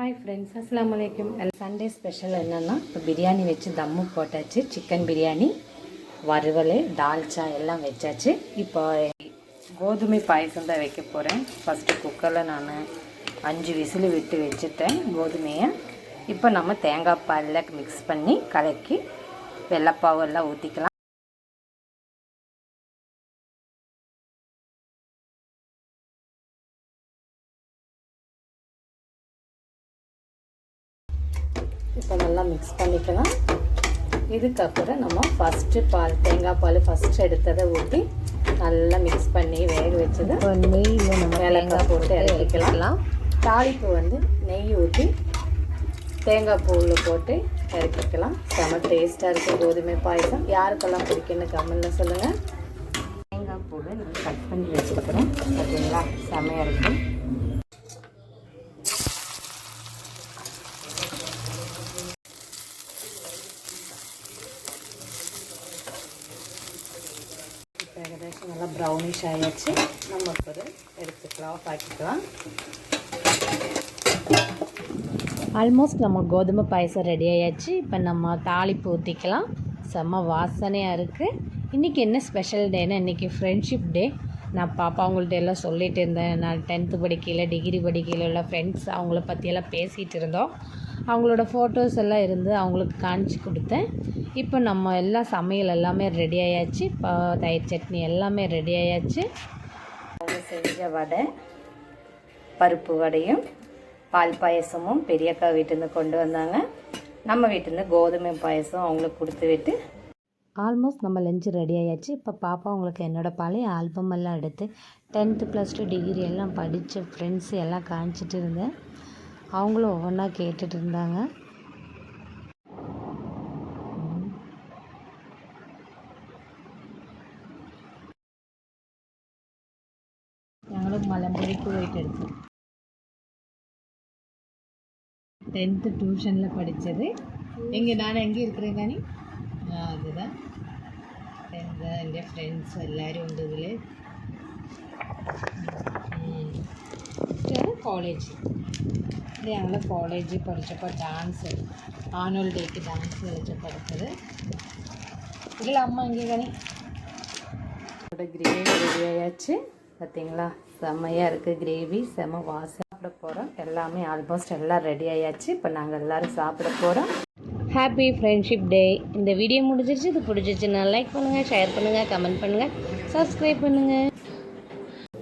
Hi friends அஸ்லாம் வலைக்கம் Sunday special என்னென்னா இப்போ பிரியாணி வச்சு தம்மு போட்டாச்சு சிக்கன் பிரியாணி வறுவல் டால்ச்சா எல்லாம் வச்சாச்சு. இப்போ கோதுமை பாயசம் தான் வைக்க போகிறேன் ஃபஸ்ட்டு குக்கரில் நான் அஞ்சு விசில் விட்டு வச்சுட்டேன் கோதுமையை. இப்போ நம்ம தேங்காய் பாலில் மிக்ஸ் பண்ணி கலக்கி வெள்ளைப்பாவு எல்லாம் ஊற்றிக்கலாம் இப்போ நல்லா மிக்ஸ் பண்ணிக்கலாம். இதுக்கப்புறம் நம்ம ஃபஸ்ட்டு பால் தேங்காய் பால் ஃபஸ்ட்டு எடுத்ததை ஊற்றி நல்லா மிக்ஸ் பண்ணி வேக வச்சது. நெய்யில் நம்ம தேங்காய் போட்டு இறக்கிக்கலாம். தாளிப்பு வந்து நெய் ஊற்றி தேங்காய் பூவில் போட்டு இறக்கிக்கலாம். செம டேஸ்ட்டாக இருக்குது கோதுமை பாயசம். யாருக்கெல்லாம் பிடிக்குன்னு கமெண்ட்டில் சொல்லுங்கள் தேங்காய் பூவை நம்ம கட் பண்ணி வச்சுருக்கிறோம். பார்த்தீங்களா? செமையாக இருக்கும். இப்போ நல்லா ப்ரௌனிஷ் ஆயாச்சு. நம்ம இப்போ எடுத்துக்கலாம் ஆஃப் ஆக்கிக்கலாம் ஆல்மோஸ்ட் நம்ம கோதுமை பாயசம் ரெடி ஆயாச்சு. இப்போ நம்ம தாளிப்பு ஊற்றிக்கலாம் செம்ம வாசனையாக இருக்குது இன்றைக்கி என்ன ஸ்பெஷல் டேன்னா இன்றைக்கி ஃப்ரெண்ட்ஷிப் டே நான் பாப்பா அவங்கள்ட்ட எல்லாம் சொல்லிகிட்டு இருந்தேன். நான் டென்த்து படிக்கையில் டிகிரி படிக்கையில் உள்ள ஃப்ரெண்ட்ஸ் அவங்கள பற்றியெல்லாம் பேசிகிட்டு இருந்தோம். அவங்களோட ஃபோட்டோஸ் எல்லாம் இருந்து அவங்களுக்கு காமிச்சு கொடுத்தேன். இப்போ நம்ம எல்லா சமையல் எல்லாமே ரெடி ஆயாச்சு. இப்போ தயிர் சட்னி எல்லாமே ரெடி ஆயாச்சு. அவங்க செஞ்ச வடை பருப்பு வடையும் பால் பாயசமும் பெரியக்கா வீட்டிலேருந்து கொண்டு வந்தாங்க. நம்ம வீட்டிலேருந்து கோதுமை பாயசம் அவங்களுக்கு கொடுத்து விட்டு. ஆல்மோஸ்ட் நம்ம லஞ்ச் ரெடி ஆயாச்சு. இப்போ பாப்பா உங்களுக்கு என்னோடய பழைய ஆல்பம் எல்லாம் எடுத்து டென்த்து ப்ளஸ் டூ டிகிரி எல்லாம் படித்த ஃப்ரெண்ட்ஸ் எல்லாம் காமிச்சிட்டு இருந்தேன். அவங்களும் ஒவ்வொன்றா கேட்டுட்டு இருந்தாங்க ഞങ്ങളും മലമ്പുഴയ്ക്ക് പോയിട്ട് എടുത്തു டென்த்து டியூஷனில் படித்தது எங்கே நான் எங்கே இருக்கிறேன் காணி ആ അതുതാ എന്താ എൻ്റെ ഫ്രണ്ട്സ് എല്ലാവരും ഉണ്ട് ഇതിൽ ഇത് കോളേജ് ഇത് ഞങ്ങൾ കോളേജിൽ പഠിച്ചപ്പോൾ ഡാൻസ് ஆனுவல் டேக்கு டான்ஸ் കളിച്ചപ്പോൾ എടുത്തത്. ഇതിലമ്മ എങ്കിൽ കണി ഇവിടെ கிரேவி ரெடி ஆயாச்சு பார்த்தீங்களா செம்மையாக இருக்குது கிரேவி செம வாசம் சாப்பிட போகிறோம் எல்லாமே ஆல்மோஸ்ட் எல்லாம் ரெடி ஆயாச்சு இப்போ நாங்கள் எல்லோரும் சாப்பிட போகிறோம் ஹாப்பி ஃப்ரெண்ட்ஷிப் டே இந்த வீடியோ முடிஞ்சிருச்சு இது பிடிச்சிருச்சுன்னா லைக் பண்ணுங்கள் ஷேர் பண்ணுங்கள் கமெண்ட் பண்ணுங்கள் சப்ஸ்கிரைப் பண்ணுங்கள்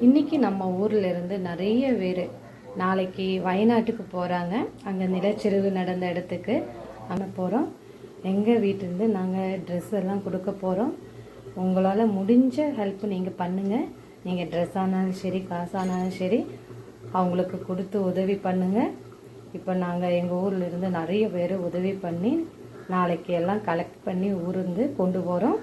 இன்றைக்கி நம்ம ஊரில் இருந்து நிறைய பேர் நாளைக்கு வயநாட்டுக்கு போகிறாங்க அங்கே நிலச்சரிவு நடந்த இடத்துக்கு அங்கே போகிறோம் எங்கள் வீட்டிலேருந்து நாங்கள் ட்ரெஸ் எல்லாம் கொடுக்க போகிறோம் உங்களால் முடிஞ்ச ஹெல்ப் நீங்கள் பண்ணுங்கள் நீங்கள் ட்ரெஸ் ஆனாலும் சரி காசானாலும் சரி அவங்களுக்கு கொடுத்து உதவி பண்ணுங்கள் இப்போ நாங்கள் எங்கள் ஊரில் இருந்து நிறைய பேர் உதவி பண்ணி நாளைக்கு எல்லாம் கலெக்ட் பண்ணி ஊருந்து கொண்டு போகிறோம்